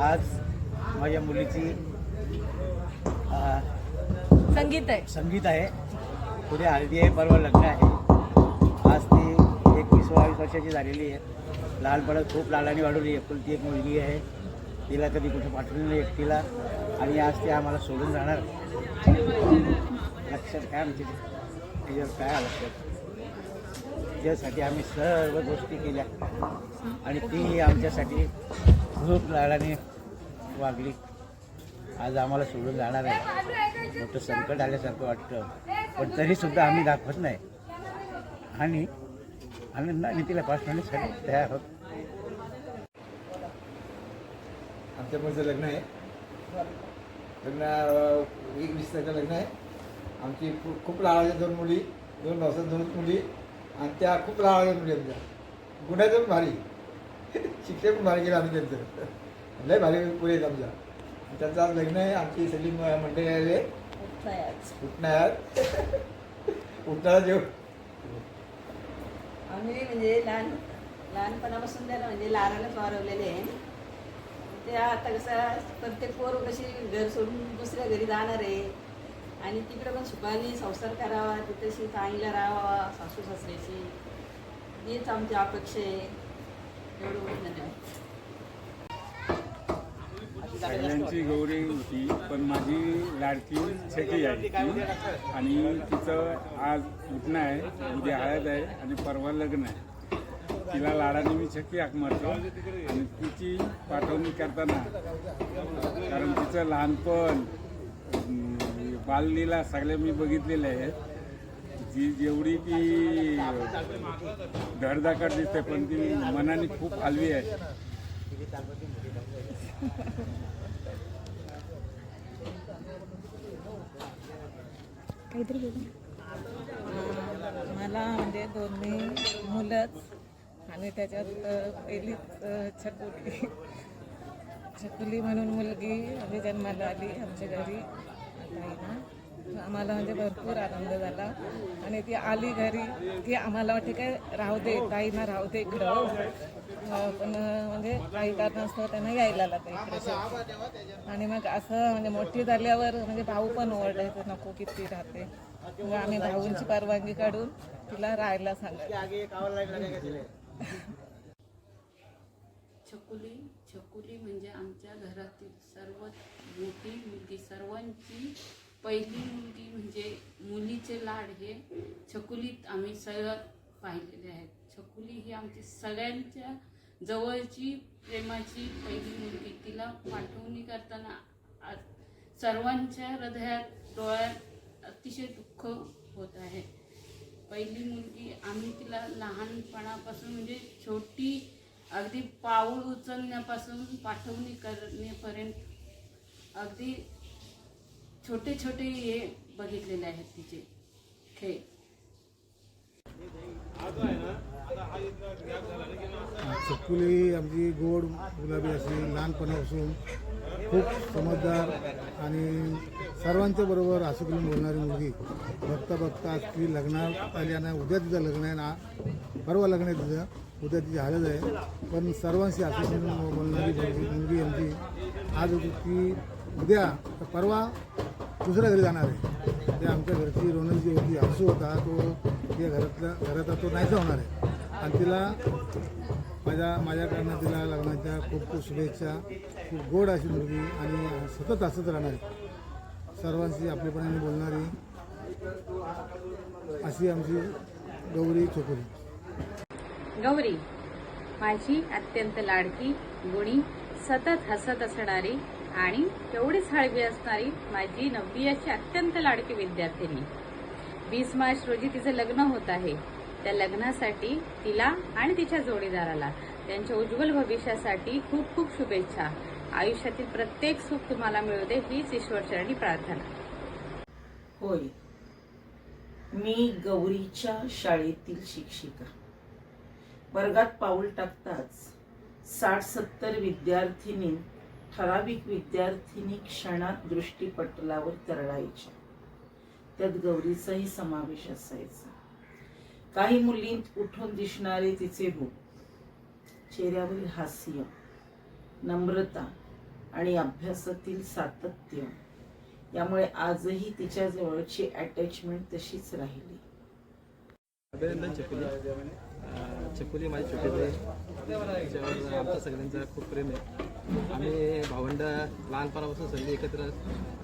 आज माझ्या मुलीची संगीत आहे. संगीत आहे. पुढे हळदी आहे परवा लग्न आहे. आज ती एकवीस बावीस वर्षाची झालेली आहे. लहानपणात खूप लाडाने वाढवली. एकुलती एक मुलगी आहे. तिला कधी कुठे पाठवलेलं नाही एकटीला. आणि आज ती आम्हाला सोडून जाणार. लक्षात काय आमची त्याच्यावर काय आलं? लक्षात त्यासाठी आम्ही सर्व गोष्टी केल्या. आणि ती आमच्यासाठी खूप लाडाने वागली. आज आम्हाला सोडून जाणार आहे. मोठं संकट आल्यासारखं वाटतं. पण तरीसुद्धा आम्ही दाखवत नाही. आणि आणि तिला पाठवण्यासाठी तयार आहोत. आमच्या मुलीचं लग्न आहे. लग्न एक वीस तारखेला लग्न आहे. आमची खूप लाडाच्या दोन मुली दोन भावसात दोन मुली. आणि त्या खूप लाडाच्या मुली आमच्या. गुन्ह्याचं पण भारी. शिक्षण पण भारी केलं आम्ही त्यांचं. लय भारी पुढे आहेत आमच्या. त्यांचं आज लग्न आहे. आमची सगळी मंडळी आले उठणार उठणार जेव आम्ही म्हणजे लहान लहानपणापासून त्याला म्हणजे लारालाच वारवलेले आहे. ते आता कसं प्रत्येक पोर कशी घर सोडून दुसऱ्या घरी जाणार आहे. आणि तिकडे पण सुखाने संसार करावा तिथेशी चांगला राहावा सासू सासऱ्याशी. हीच आमची अपेक्षा आहे. एवढं धन्यवाद. सगळ्यांची गौरी होती पण माझी लाडकी छेकी आहे आणि तिचं आज उठणं आहे उद्या हळद आहे आणि परवा लग्न आहे. तिला लाडाने मी छक्की हाक मारतो आणि तिची पाठवणी करताना कारण तिचं लहानपण बाललीला सगळ्या मी बघितलेल्या आहेत. जी जेवढी ती धडधाकट दिसते पण ती मनाने खूप हलवी आहे. मला म्हणजे दोन्ही मुलंच आणि त्याच्यात पहिलीच छकुली. छकुली म्हणून मुलगी म्हणजे जन्माला आली आमच्या घरी. आम्हाला म्हणजे भरपूर आनंद झाला. आणि ती आली घरी ती आम्हाला वाटते काय राहू दे ताईना राहू दे इकडं. पण म्हणजे काही कारणास्तव त्यांना यायला लागतं इकडे. आणि मग असं म्हणजे मोठी झाल्यावर म्हणजे भाऊ पण ओरडायचं नको किती राहते. मग आम्ही भाऊंची परवानगी काढून तिला राहायला सांगायचं. छकुली छकुली म्हणजे आमच्या घरातील सर्व मोठी मुलगी. सर्वांची पहिली मुलगी म्हणजे मुलीचे लाड हे छकुलीत आम्ही सगळं पाहिलेले आहेत. छकुली ही आमची सगळ्यांच्या जवळची प्रेमाची पहिली मुलगी. तिला पाठवणी करताना आज सर्वांच्या हृदयात डोळ्यात अतिशय दुःख होत आहे. पहिली मुलगी आम्ही तिला लहानपणापासून म्हणजे छोटी अगदी पाऊल उचलण्यापासून पाठवणी करण्यापर्यंत अगदी छोटे छोटे हे बघितलेले आहेत तिचे. खेळ चक्कुली आमची गोड गुलाबी अशी लहानपणापासून खूप समजदार आणि सर्वांच्या बरोबर हसून बोलणारी मुलगी. बघता बघता आज ती लग्नात आली आणि उद्या तिचं लग्न आहे ना परवा लग्न आहे तिचं उद्या तिची हालत आहे. पण सर्वांशी हसून बोलणारी मुलगी मुलगी आमची आज ती उद्या तर परवा दुसऱ्या घरी जाणार आहे. ते आमच्या घरची रोनल जी होती आसू होता तो त्या घरातल्या घरात तो नाहीसा होणार आहे. आणि तिला माझ्या माझ्याकडनं तिला लग्नाच्या खूप खूप शुभेच्छा. खूप गोड अशी मुलगी आणि सतत हसत राहणारी सर्वांशी आपलेपणाने बोलणारी अशी आमची गौरी छोकरी. गौरी माझी अत्यंत लाडकी गुणी सतत हसत असणारी आणि तेवढीच हळवी असणारी माझी नववीची अत्यंत लाडकी विद्यार्थिनी. वीस मार्च रोजी तिचं लग्न होत आहे. त्या लग्नासाठी तिला आणि तिच्या जोडीदाराला त्यांच्या उज्ज्वल भविष्यासाठी खूप खूप शुभेच्छा. आयुष्यातील प्रत्येक सुख तुम्हाला मिळू दे हीच ईश्वरचरणी प्रार्थना. होय. मी गौरीच्या शाळेतील शिक्षिका. वर्गात पाऊल टाकताच साठ सत्तर विद्यार्थिनी ठराविक विद्यार्थिनी क्षणात दृष्टीपटलावर तरळायच्या. त्यात गौरीचाही समावेश असायचा. काही मुलींत उठून दिसणारे तिचे रूप चेहऱ्यावरील हास्य नम्रता आणि अभ्यासातील सातत्य यामुळे आजही तिच्या जवळची अटॅचमेंट तशीच राहिली. अभिनंदन चकुली चकुली माझी छोटी आमच्या सगळ्यांचा खूप प्रेम आहे. आम्ही भावंड लहानपणापासून सगळी एकत्र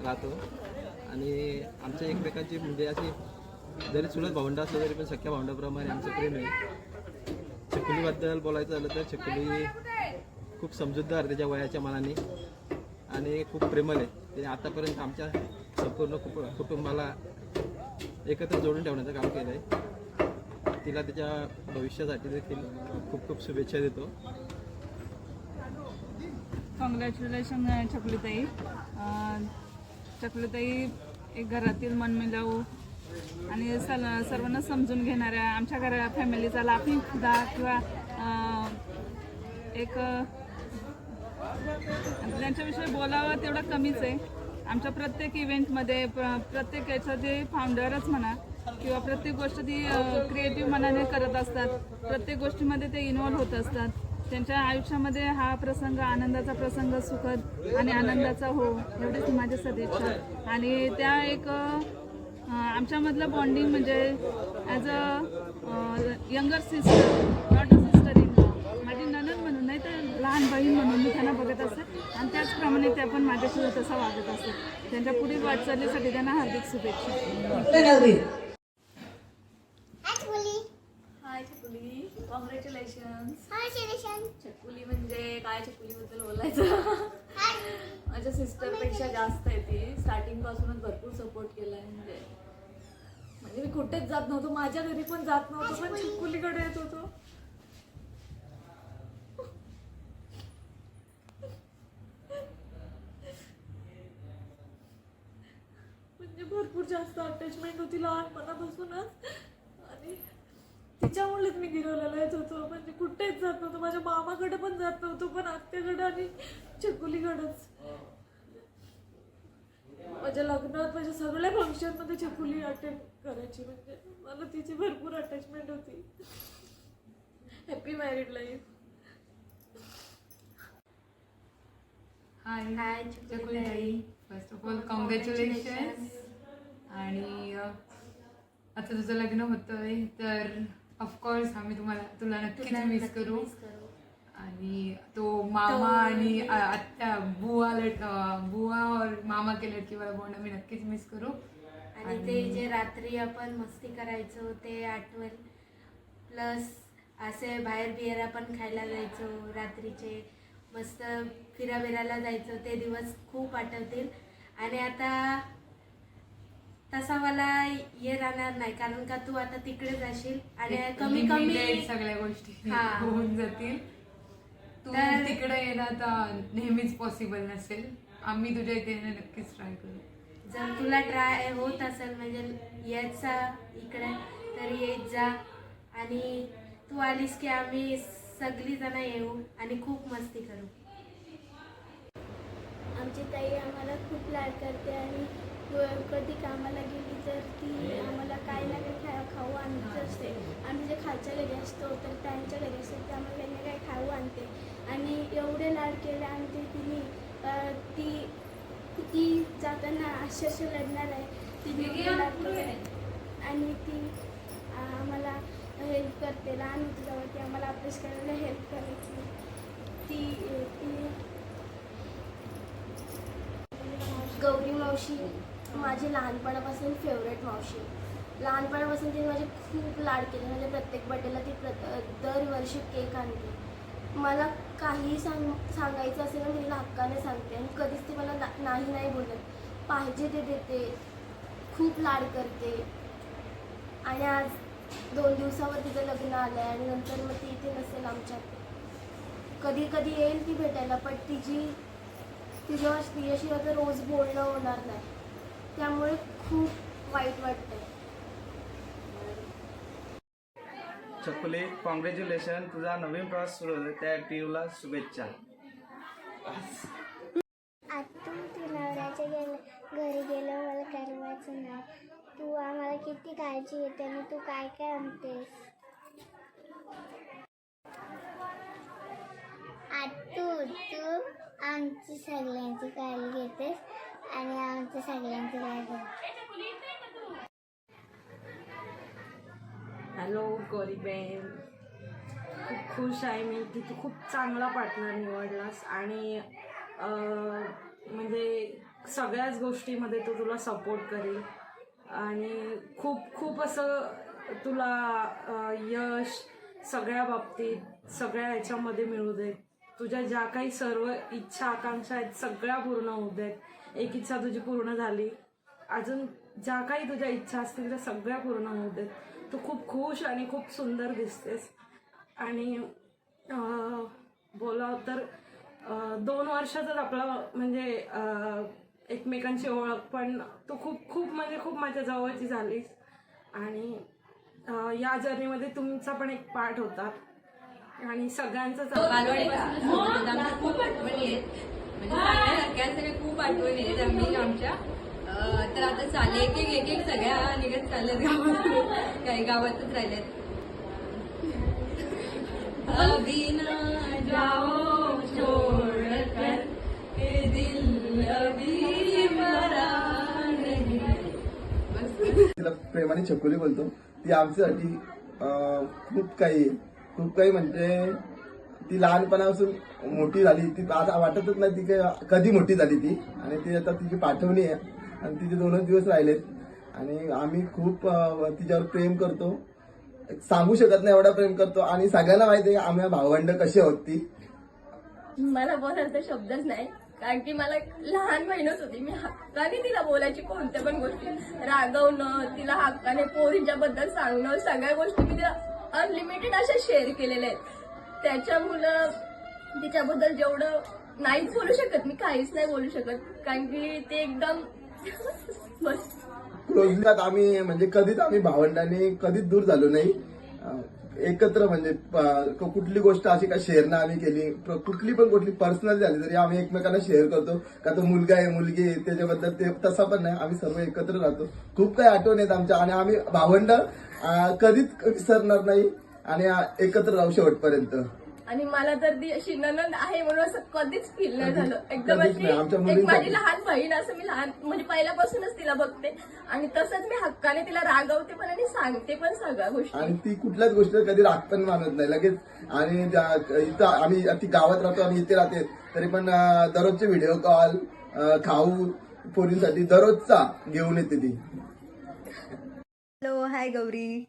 राहतो. आणि आमच्या एकमेकांची म्हणजे अशी जरी चुलत भावंड असलं तरी पण सख्या भावंडाप्रमाणे आमचं प्रेम आहे. चकुलीबद्दल बोलायचं झालं तर चकुली खूप समजूतदार त्याच्या वयाच्या मनाने आणि खूप प्रेमल आहे. तिने आतापर्यंत आमच्या संपूर्ण कुप कुटुंबाला एकत्र जोडून ठेवण्याचं काम केलं आहे तिला त्याच्या भविष्यासाठी देखील खूप खूप शुभेच्छा देतो. कॉंग्रॅच्युलेशन चकलीताई चकलीताई एक घरातील मनमिलाऊ आणि सल सर्वांना समजून घेणाऱ्या आमच्या घरा फॅमिलीचा लाफिंग खुदा किंवा uh, एक uh, त्यांच्याविषयी बोलावं तेवढं कमीच आहे. आमच्या प्रत्येक इव्हेंटमध्ये प्र प्रत्येक याचं ते फाउंडरच म्हणा किंवा प्रत्येक गोष्ट ती uh, क्रिएटिव्ह मनाने करत असतात. प्रत्येक गोष्टीमध्ये ते इन्वॉल्व्ह होत असतात. त्यांच्या आयुष्यामध्ये हा प्रसंग आनंदाचा प्रसंग सुखद आणि आनंदाचा हो एवढीच माझी सदिच्छा. आणि त्या एक आमच्यामधलं बॉन्डिंग म्हणजे as a younger sister not a sister in माझी ननद म्हणून नाही तर लहान बहीण म्हणून मी त्यांना बघत असते. आणि त्याचप्रमाणे त्या पण माझ्याशी तसा वागत असते. त्यांच्या पुढील वाटचालीसाठी त्यांना हार्दिक शुभेच्छा हाय चकुली कॉंग्रॅच्युलेशन चकुली म्हणजे काय चकुली बद्दल बोलायचं माझ्या सिस्टरपेक्षा जास्त आहे ती. स्टार्टिंग पासूनच भरपूर सपोर्ट केलाय म्हणजे. म्हणजे मी कुठेच जात नव्हतो. माझ्या घरी पण जात नव्हतो पण चकुलीकडे येत होतो. म्हणजे भरपूर जास्त अटॅचमेंट होती लहानपणापासूनच. तिच्यामुळेच मी गिरवलेला येत होतो म्हणजे कुठेच जात नव्हतो. माझ्या मामाकडे पण जात नव्हतो पण आत्याकडे आणि चकुलीकडेच माझ्या लग्नात माझ्या सगळ्या फंक्शनमध्ये चकुली अटेंड करायची. म्हणजे मला तिची भरपूर अटॅचमेंट होती. Happy married life hi hi Chakuli first of all congratulation आणि आता तुझं लग्न होतंय तर ऑफकोर्स आम्ही तुम्हाला तुला नक्कीच मिस करू. आणि तो मामा आणि अ, आत्या बुवा लट बुवा और मामा के लडकी वाला बॉन्ड आम्ही नक्कीच मिस करू. आणि ते जे रात्री आपण मस्ती करायचो ते आठवण. प्लस असे बाहेर बिहेर आपण खायला जायचो रात्रीचे मस्त फिरा बिरायला जायचो ते दिवस खूप आठवतील. आणि आता तसा मला ये राहणार नाही कारण का तू आता तिकडे जाशील आणि कमी कमी Limited सगळ्या गोष्टी हा. होऊन जातील. तू तर- तिकडे येणं आता नेहमीच पॉसिबल नसेल. आम्ही तुझ्या इथे येणं नक्कीच ट्राय करू. जर तुला ट्राय होत असेल म्हणजे यायचा इकडे तर येत जा. आणि तू आलीस की आम्ही सगळी जण येऊ आणि खूप मस्ती करू. आमची ताई आम्हाला खूप लाड करते आणि कधी कामाला गेली तर ती आम्हाला काय ना काही खा खाऊ आणत असते. आम्ही जे खालच्या घरी असतो तर त्यांच्या घरी असतो ते आम्हाला काही ना काही खाऊ आणते. आणि एवढे लाड केले आणि ते तिने ती ती जाताना अक्षरशः लढणार आहे. तिने आणि ती आम्हाला हेल्प करते. लहान होती तेव्हा ती आम्हाला अभ्यास करायला हेल्प करायची. ती ती गौरी मावशी माझी लहानपणापासून फेवरेट मावशी. लहानपणापासून तिने माझे खूप लाड केले. म्हणजे प्रत्येक बड्डेला ती प्र दरवर्षी केक आणते. मला काही सांग सांगायचं असेल ना तिला हक्काने सांगते. आणि कधीच ती मला ना नाही नाही बोलत. पाहिजे ते देते. खूप लाड करते. आणि आज दोन दिवसावर तिचं लग्न आलं आहे आणि नंतर मग ती इथे नसेल आमच्यात. कधी कधी येईल ती भेटायला पण तिची तिच्या तिच्याशिवाय तर रोज बोलणं होणार नाही. त्यामुळे खूप वाईट वाटतंय. चकुले कॉंग्रॅच्युलेशन तुझा नवीन प्रवास सुरू होतो त्या टीमला शुभेच्छा. आतून तू नवऱ्याच्या गेलं घरी गेलो मला करमायचं नाही तू आम्हाला किती काळजी घेते आणि तू काय काय आणतेस? आतू तू आमची सगळ्यांची काळजी घेतेस आणि आमच्या सगळ्यांची काळजी हॅलो गौरीबेन खूप खुश आहे मी की तू खूप चांगला पार्टनर निवडलास आणि म्हणजे सगळ्याच गोष्टीमध्ये तो तुला सपोर्ट करेल. आणि खूप खूप असं तुला यश सगळ्या बाबतीत सगळ्या याच्यामध्ये मिळू दे. तुझ्या ज्या काही सर्व इच्छा आकांक्षा आहेत सगळ्या पूर्ण होऊ देत एक इच्छा तुझी पूर्ण झाली. अजून ज्या काही तुझ्या इच्छा असतील त्या सगळ्या पूर्ण होऊ देत तू खूप खुश आणि खूप सुंदर दिसतेस. आणि बोलाव तर दोन वर्षातच आपलं म्हणजे एकमेकांची ओळख पण तू खूप खूप म्हणजे खूप माझ्या जवळची झालीस. आणि या जर्नीमध्ये तुमचा पण एक पार्ट होता. आणि सगळ्यांचाच आमच्या खूप आठवणी आहेत. म्हणजे सांगण्यासारख्या सगळ्या खूप आठवणी आहेत आम्ही आमच्या. अं, तर आता चालले एक एक एक एक सगळ्या निघत चालल्यात गावात काही गावातच नहीं तिला प्रेमाने छकुली बोलतो. ती आमच्यासाठी खूप काही आहे. खूप काही म्हणजे ती लहानपणापासून मोठी झाली. ती आता वाटतच नाही ती कधी मोठी झाली ती. आणि ती आता तिची पाठवणी आहे. आणि तिचे दोनच दिवस राहिलेत. आणि आम्ही खूप तिच्यावर प्रेम करतो. सांगू शकत नाही एवढा प्रेम करतो. आणि सगळ्यांना माहिती आहे आम्ही भावंड कशी आहोत ती. मला बोलायचा शब्दच नाही. कारण की मला लहान बहीणच होती. मी हक्काने तिला बोलायची कोणत्या पण गोष्टी. रागवणं तिला हक्काने पोरीच्या बद्दल सांगणं सगळ्या गोष्टी मी तिला अनलिमिटेड असे शेअर केलेले आहेत. त्याच्यामुळं तिच्याबद्दल जेवढं नाहीच बोलू शकत मी काहीच नाही बोलू शकत. कारण की ते एकदम बस आम्ही म्हणजे कधीच आम्ही भावंडाने कधीच दूर झालो नाही. अं, एकत्र म्हणजे प- कुठली गोष्ट अशी का शेअर ना आम्ही केली कुठली पण कुठली पर्सनल झाली तरी आम्ही एकमेकांना शेअर करतो. का तो मुलगा आहे मुलगी आहे त्याच्याबद्दल ते तसा पण नाही. आम्ही सर्व एकत्र राहतो. खूप काही आठवण आहेत आमच्या आणि आम्ही भावंड कधीच विसरणार नाही आणि एकत्र राहू शेवटपर्यंत. आणि मला तर ती अशी ननंद आहे म्हणून असं कधीच फील नाही झालं. एकदम अशी एक. माझी लहान बहीण असं मी लहान म्हणजे पहिल्यापासूनच तिला बघते. आणि तसंच मी हक्काने तिला रागवते पण आणि सांगते पण सगळ्या गोष्टी. आणि ती कुठल्याच गोष्टीला कधी राग पण मानत नाही. लगेच आणि इथं आम्ही ती गावात राहतो आणि इथे राहते. तरी पण दररोजचे व्हिडिओ कॉल खाऊ पोरींसाठी दररोजचा घेऊन येते ती. Hello hi Gauri.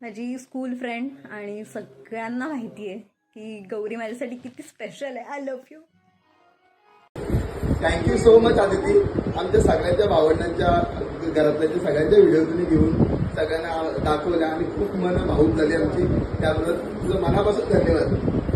माझी स्कूल फ्रेंड आणि सगळ्यांना माहिती आहे की गौरी माझ्यासाठी किती स्पेशल आहे. I love you thank you so much Aditi. आमच्या सगळ्यांच्या भावंडांच्या घरातल्या सगळ्यांच्या व्हिडिओ तुम्ही घेऊन सगळ्यांना दाखवल्या. आणि खूप मन भाऊक झाली आमची. त्याबद्दल तुझं मनापासून धन्यवाद.